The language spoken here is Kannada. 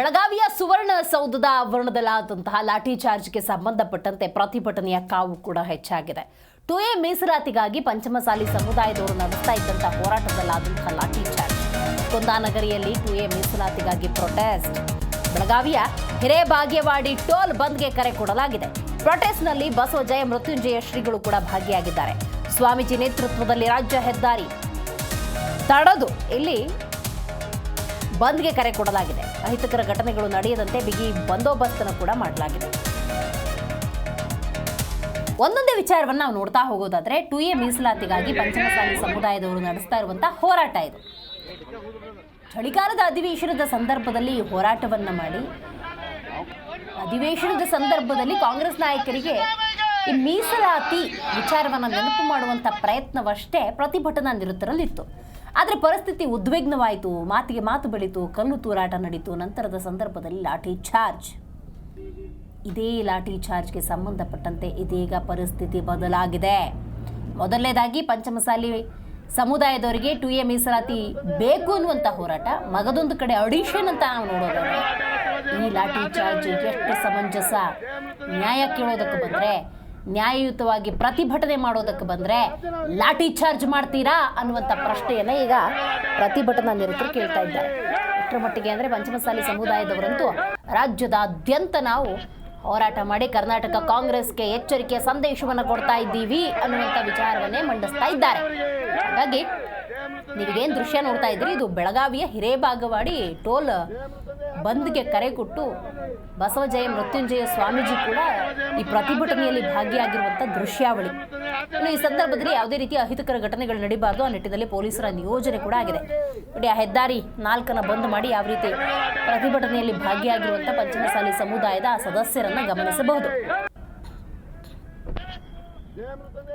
ಬೆಳಗಾವಿಯ ಸುವರ್ಣ ಸೌಧದ ಆವರಣದಲ್ಲಾದಂತಹ ಲಾಠಿ ಚಾರ್ಜ್ಗೆ ಸಂಬಂಧಪಟ್ಟಂತೆ ಪ್ರತಿಭಟನೆಯ ಕಾವು ಕೂಡ ಹೆಚ್ಚಾಗಿದೆ. ಟು ಎ ಮೀಸಲಾತಿಗಾಗಿ ಪಂಚಮಸಾಲಿ ಸಮುದಾಯದವರು ನಡೆಸ್ತಾ ಇದ್ದಂತಹ ಹೋರಾಟದಲ್ಲಾದಂತಹ ಲಾಠಿ ಚಾರ್ಜ್. ಕುಂದಾನಗರಿಯಲ್ಲಿ ಟು ಎ ಮೀಸಲಾತಿಗಾಗಿ ಪ್ರೊಟೆಸ್ಟ್. ಬೆಳಗಾವಿಯ ಹಿರೇಬಾಗೇವಾಡಿ ಟೋಲ್ ಬಂದ್ಗೆ ಕರೆ ಕೊಡಲಾಗಿದೆ. ಪ್ರೊಟೆಸ್ಟ್ನಲ್ಲಿ ಬಸವಜಯ ಮೃತ್ಯುಂಜಯ ಶ್ರೀಗಳು ಕೂಡ ಭಾಗಿಯಾಗಿದ್ದಾರೆ. ಸ್ವಾಮೀಜಿ ನೇತೃತ್ವದಲ್ಲಿ ರಾಜ್ಯ ಹೆದ್ದಾರಿ ತಡದು. ಇಲ್ಲಿ ಬಂದ್ಗೆ ಕರೆ ಕೊಡಲಾಗಿದೆ. ಅಹಿತಕರ ಘಟನೆಗಳು ನಡೆಯದಂತೆ ಬಿಗಿ ಬಂದೋಬಸ್ತನ್ನು ಕೂಡ ಮಾಡಲಾಗಿದೆ. ಒಂದೊಂದೇ ವಿಚಾರವನ್ನು ನಾವು ನೋಡ್ತಾ ಹೋಗೋದಾದ್ರೆ ಟು ಎ ಮೀಸಲಾತಿಗಾಗಿ ಪಂಚಮಸಾಲಿ ಸಮುದಾಯದವರು ನಡೆಸ್ತಾ ಇರುವಂತಹ ಹೋರಾಟ ಇದು. ಚಳಿಗಾಲದ ಅಧಿವೇಶನದ ಸಂದರ್ಭದಲ್ಲಿ ಹೋರಾಟವನ್ನ ಮಾಡಿ, ಅಧಿವೇಶನದ ಸಂದರ್ಭದಲ್ಲಿ ಕಾಂಗ್ರೆಸ್ ನಾಯಕರಿಗೆ ಈ ಮೀಸಲಾತಿ ವಿಚಾರವನ್ನ ನೆನಪು ಮಾಡುವಂತ ಪ್ರಯತ್ನವಷ್ಟೇ ಪ್ರತಿಭಟನಾ ನಿರತರಲ್ಲಿತ್ತು. ಆದರೆ ಪರಿಸ್ಥಿತಿ ಉದ್ವಿಗ್ನವಾಯಿತು, ಮಾತಿಗೆ ಮಾತು ಬೆಳೀತು, ಕಲ್ಲು ತೂರಾಟ ನಡೀತು. ನಂತರದ ಸಂದರ್ಭದಲ್ಲಿ ಲಾಠಿ ಚಾರ್ಜ್. ಇದೇ ಲಾಠಿ ಚಾರ್ಜ್ಗೆ ಸಂಬಂಧಪಟ್ಟಂತೆ ಇದೀಗ ಪರಿಸ್ಥಿತಿ ಬದಲಾಗಿದೆ. ಮೊದಲನೇದಾಗಿ ಪಂಚಮಸಾಲಿ ಸಮುದಾಯದವರಿಗೆ ಟು ಎ ಮೀಸಲಾತಿ ಬೇಕು ಅನ್ನುವಂಥ ಹೋರಾಟ, ಮಗದೊಂದು ಕಡೆ ಅಡಿಷನ್ ಅಂತ ನಾವು ನೋಡೋದು ಈ ಲಾಠಿ ಚಾರ್ಜ್ ಎಷ್ಟು ಸಮಂಜಸ. ನ್ಯಾಯ ಕೇಳೋದಕ್ಕೆ ಬಂದರೆ ನ್ಯಾಯಯುತವಾಗಿ ಪ್ರತಿಭಟನೆ ಮಾಡೋದಕ್ಕೆ ಬಂದರೆ ಲಾಠಿ ಚಾರ್ಜ್ ಮಾಡ್ತೀರಾ ಅನ್ನುವಂಥ ಪ್ರಶ್ನೆಯನ್ನು ಈಗ ಪ್ರತಿಭಟನಾ ನಿರತರು ಕೇಳ್ತಾ ಇದ್ದಾರೆ. ಎಷ್ಟರ ಮಟ್ಟಿಗೆ ಅಂದರೆ ಪಂಚಮಸಾಲಿ ಸಮುದಾಯದವರಂತೂ ರಾಜ್ಯದಾದ್ಯಂತ ನಾವು ಹೋರಾಟ ಮಾಡಿ ಕರ್ನಾಟಕ ಕಾಂಗ್ರೆಸ್ಗೆ ಎಚ್ಚರಿಕೆಯ ಸಂದೇಶವನ್ನು ಕೊಡ್ತಾ ಇದ್ದೀವಿ ಅನ್ನುವಂಥ ವಿಚಾರವನ್ನೇ ಮಂಡಿಸ್ತಾ ಇದ್ದಾರೆ. ಹಾಗಾಗಿ ನೀವೇನು ದೃಶ್ಯ ನೋಡ್ತಾ ಇದ್ರಿ ಇದು ಬೆಳಗಾವಿಯ ಹಿರೇಬಾಗವಾಡಿ ಟೋಲ್ ಬಂದ್ಗೆ ಕರೆ ಕೊಟ್ಟು ಬಸವಜಯ ಮೃತ್ಯುಂಜಯ ಸ್ವಾಮೀಜಿ ಕೂಡ ಈ ಪ್ರತಿಭಟನೆಯಲ್ಲಿ ಭಾಗಿಯಾಗಿರುವಂಥ ದೃಶ್ಯಾವಳಿ. ಈ ಸಂದರ್ಭದಲ್ಲಿ ಯಾವುದೇ ರೀತಿಯ ಅಹಿತಕರ ಘಟನೆಗಳು ನಡೀಬಾರ್ದು. ಆ ನಿಟ್ಟಿನಲ್ಲಿ ಪೊಲೀಸರ ನಿಯೋಜನೆ ಕೂಡ ಆಗಿದೆ. ನೋಡಿ, ಆ ಹೆದ್ದಾರಿ ನಾಲ್ಕನ್ನ ಬಂದ್ ಮಾಡಿ ಯಾವ ರೀತಿ ಪ್ರತಿಭಟನೆಯಲ್ಲಿ ಭಾಗಿಯಾಗಿರುವಂಥ ಪಂಚಮಸಾಲಿ ಸಮುದಾಯದ ಸದಸ್ಯರನ್ನ ಗಮನಿಸಬಹುದು. ಜಯಮೃತಂದೆ